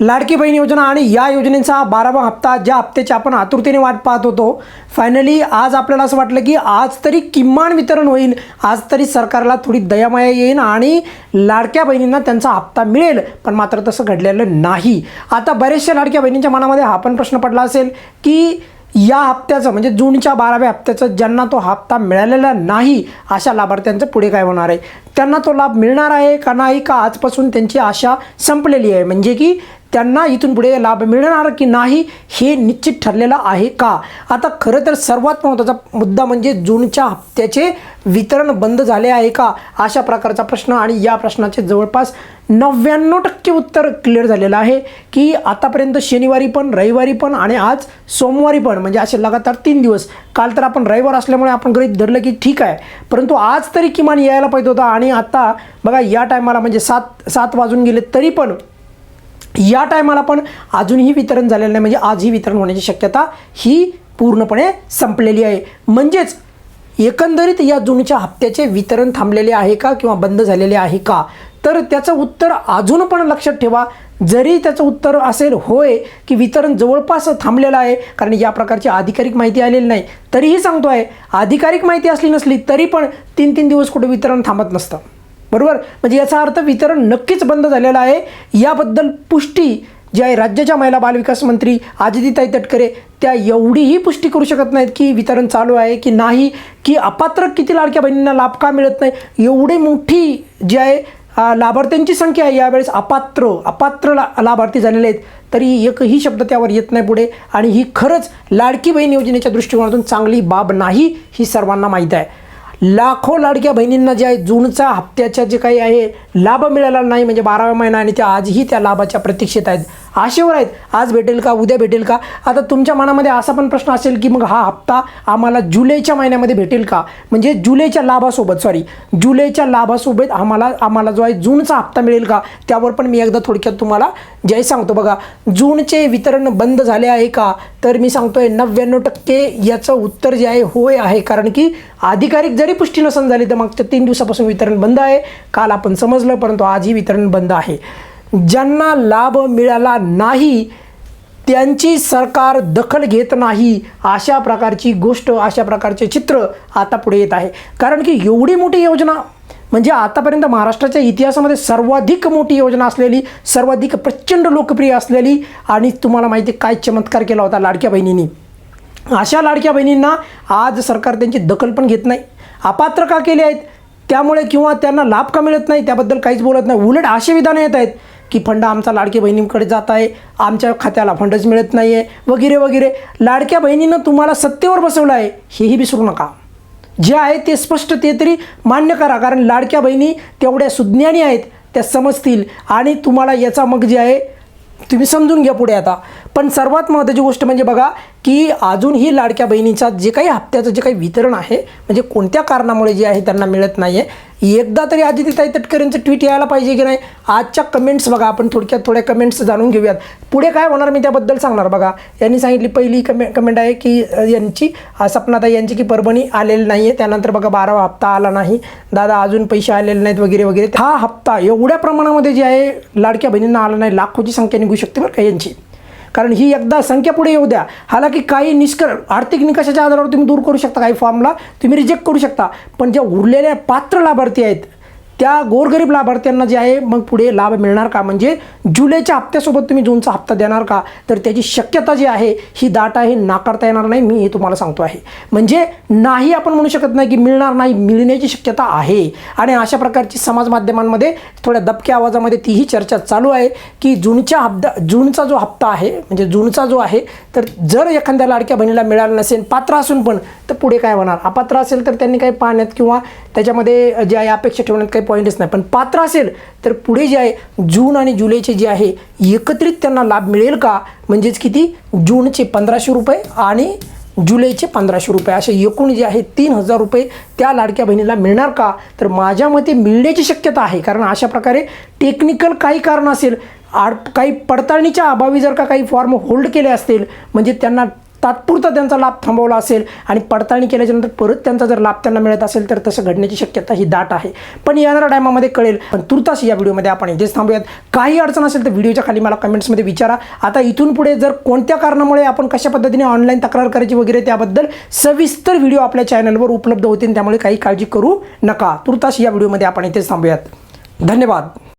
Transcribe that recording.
लाडकी बहीण योजना आणि या योजनेचा बारावा हप्ता ज्या हप्त्याची आपण आतुरतेने वाट पाहत होतो फायनली आज आपल्याला असं वाटलं की आज तरी किमान वितरण होईल आज तरी सरकारला थोडी दयामाया येईल आणि लाडक्या बहिणींना त्यांचा हप्ता मिळेल पण मात्र तसं घडलेलं नाही. आता बऱ्याचशा लाडक्या बहिणींच्या मनामध्ये हा पण प्रश्न पडला असेल की या हप्त्याचं म्हणजे जूनच्या बाराव्या हप्त्याचं ज्यांना तो हप्ता मिळालेला नाही अशा लाभार्थ्यांचं पुढे काय होणार आहे? त्यांना तो लाभ मिळणार आहे का नाही का आजपासून त्यांची आशा संपलेली आहे? म्हणजे की त्यांना इथून पुढे लाभ मिळणार की नाही हे निश्चित ठरलेलं आहे का? आता खरं तर सर्वात महत्त्वाचा मुद्दा म्हणजे जूनच्या हप्त्याचे वितरण बंद झाले आहे का? अशा प्रकारचा प्रश्न आणि या प्रश्नाचे जवळपास नव्याण्णव टक्के उत्तर क्लिअर झालेलं आहे की आतापर्यंत शनिवारी पण रविवारी पण आणि आज सोमवारी पण म्हणजे असे लगातार तीन दिवस. काल तर आपण रविवार असल्यामुळे आपण गृहित धरलं की ठीक आहे. परंतु आज तरी किमान यायला पाहिजे होता आणि आता बघा या टायमाला म्हणजे सात सात वाजून गेले तरी पण या टायमाला पण अजूनही वितरण झालेलं नाही. म्हणजे आजही वितरण होण्याची शक्यता ही पूर्णपणे संपलेली आहे. म्हणजेच एकंदरीत या जूनच्या हप्त्याचे वितरण थांबलेले आहे का किंवा बंद झालेले आहे का? तर त्याचं उत्तर अजून पण लक्षात ठेवा. जरी त्याचं उत्तर असेल होय की वितरण जवळपास थांबलेलं आहे कारण या प्रकारची अधिकारिक माहिती आलेली नाही तरीही सांगतो आहे अधिकारिक माहिती असली नसली तरी पण तीन तीन दिवस कुठे वितरण थांबत नसतं. बरोबर? म्हणजे याचा अर्थ वितरण नक्कीच बंद झालेलं आहे. याबद्दल पुष्टी जी आहे राज्याच्या महिला बालविकास मंत्री आदितीताई तटकरे त्या एवढीही पुष्टी करू शकत नाहीत की वितरण चालू आहे की नाही की अपात्र किती लाडक्या बहिणींना लाभ का मिळत नाही एवढी मोठी जी आहे लाभार्थ्यांची संख्या आहे. यावेळेस अपात्र अपात्र ला लाभार्थी झालेले आहेत. तरी एकही शब्द त्यावर येत नाही पुढे. आणि ही खरंच लाडकी बहीण योजनेच्या दृष्टिकोनातून चांगली बाब नाही ही सर्वांना माहीत आहे. लाखो लाडक्या बहिणींना जे आहे जूनचा हप्त्याच्या जे काही आहे लाभ मिळाला नाही म्हणजे बारावा महिना आणि त्या आजही त्या लाभाच्या प्रतीक्षेत आहेत. आशेवर आहेत. आज भेटेल का? उद्या भेटेल का? आता तुमच्या मनामध्ये असा पण प्रश्न असेल की मग हा हप्ता आम्हाला जुलैच्या महिन्यामध्ये भेटेल का? म्हणजे जुलैच्या लाभासोबत सॉरी जुलैच्या लाभासोबत आम्हाला आम्हाला जो आहे जूनचा हप्ता मिळेल का? त्यावर पण मी एकदा थोडक्यात तुम्हाला जय सांगतो. बघा जूनचे वितरण बंद झाले आहे का? तर मी सांगतोय नव्याण्णव टक्के याचं उत्तर जे आहे होय आहे. कारण की आधिकारिक जरी पुष्टी नसन झाली तर मागच्या तीन दिवसापासून वितरण बंद आहे. काल आपण समजलं परंतु आजही वितरण बंद आहे. ज्यांना लाभ मिळाला नाही त्यांची सरकार दखल घेत नाही अशा प्रकारची गोष्ट अशा प्रकारचे चित्र आता पुढे येत आहे. कारण की एवढी मोठी योजना म्हणजे आतापर्यंत महाराष्ट्राच्या इतिहासामध्ये सर्वाधिक मोठी योजना असलेली सर्वाधिक प्रचंड लोकप्रिय असलेली आणि तुम्हाला माहिती आहे काय चमत्कार केला होता लाडक्या बहिणींनी. अशा लाडक्या बहिणींना आज सरकार त्यांची दखल पण घेत नाही. अपात्र का केले आहेत? त्यामुळे किंवा त्यांना लाभ का मिळत नाही? त्याबद्दल काहीच बोलत नाही. उलट असे विधानं येत आहेत. की फंड आमचा लाडकी बहिणींकडे जात आहे आमच्या खात्याला फंडच मिळत नाही आहे वगैरे वगैरे. लाडक्या बहिणीनं तुम्हाला सत्तेवर बसवलं आहे हेही विसरू नका. जे आहे ते स्पष्ट ते तरी मान्य करा कारण लाडक्या बहिणी तेवढ्या सुज्ञानी आहेत त्या समजतील आणि तुम्हाला याचा मग जे आहे तुम्ही समजून घ्या पुढे आता. पण सर्वात महत्त्वाची गोष्ट म्हणजे बघा की अजूनही लाडक्या बहिणीचा जे काही हप्त्याचं जे काही वितरण आहे म्हणजे कोणत्या कारणामुळे जे आहे त्यांना मिळत नाही आहे एकदा तरी आदित्यताई तटकरेंचं ट्विट यायला पाहिजे की नाही आजच्या कमेंट्स बघा आपण थोडक्यात थोड्या कमेंट्स जाणून घेऊयात. पुढे काय होणार मी त्याबद्दल सांगणार बघा. यांनी सांगितली पहिली कमे कमेंट आहे की यांची सपनाताई यांची की परभणी आलेली नाही आहे त्यानंतर बघा बारावा हप्ता आला नाही. दादा अजून पैसे आलेले नाहीत वगैरे वगैरे. हा हप्ता एवढ्या प्रमाणामध्ये जे आहे लाडक्या बहिणींना आला नाही लाखोची संख्या निघू शकते बरं का यांची. कारण ही एकदा संख्या पुढे येऊ द्या. हालाकी काही निष्कर्ष आर्थिक निकषाच्या आधारावर तुम्ही दूर करू शकता काही फॉर्मला तुम्ही रिजेक्ट करू शकता. पण ज्या उरलेल्या पात्र लाभार्थी आहेत त्या गोरगरीब लाभार्थ्यांना जे आहे मग पुढे लाभ मिळणार का? म्हणजे जुलैच्या हप्त्यासोबत तुम्ही जूनचा हप्ता देणार का? तर त्याची शक्यता जी आहे ही दाट आहे नाकारता येणार नाही मी हे तुम्हाला सांगतो आहे. म्हणजे नाही आपण म्हणू शकत नाही की मिळणार नाही मिळण्याची शक्यता आहे. आणि अशा प्रकारची समाज माध्यमांमध्ये थोड्या दबक्या आवाजामध्ये तीही चर्चा चालू आहे की जूनच्या हप्ता जूनचा जो हप्ता आहे म्हणजे जूनचा जो आहे तर जर एखाद्या लाडक्या बहिणीला मिळाला नसेल पात्र असून पण तर पुढे काय होणार? अपात्र असेल तर त्यांनी काही पाहण्यात किंवा त्याच्यामध्ये जे आहे अपेक्षा ठेवण्यात काही पॉईंटच नाही. पण पात्र असेल तर पुढे जे आहे जून आणि जुलैचे जे आहे एकत्रित त्यांना लाभ मिळेल का? म्हणजेच किती? जूनचे पंधराशे रुपये आणि जुलैचे पंधराशे रुपये. असे एकूण जे आहे तीन हजार रुपये त्या लाडक्या बहिणीला मिळणार का? तर माझ्या मते मिळण्याची शक्यता आहे. कारण अशा प्रकारे टेक्निकल काही कारण असेल आड काही पडताळणीच्या अभावी जर का काही फॉर्म होल्ड केले असतील म्हणजे त्यांना तात्पुरता त्यांचा लाभ थांबवला असेल आणि पडताळणी केल्याच्यानंतर परत त्यांचा जर लाभ त्यांना मिळत असेल तर तसं घडण्याची शक्यता ही दाट आहे. पण येणाऱ्या टायमामध्ये कळेल. पण तुर्तास या व्हिडिओमध्ये आपण इथेच थांबूयात. काही अडचण असेल तर व्हिडिओच्या खाली मला कमेंट्समध्ये विचारा. आता इथून पुढे जर कोणत्या कारणामुळे आपण कशा पद्धतीने ऑनलाईन तक्रार करायची वगैरे त्याबद्दल सविस्तर व्हिडिओ आपल्या चॅनलवर उपलब्ध होतील त्यामुळे काही काळजी करू नका. तुर्तास या व्हिडिओमध्ये आपण इथेच थांबूयात. धन्यवाद.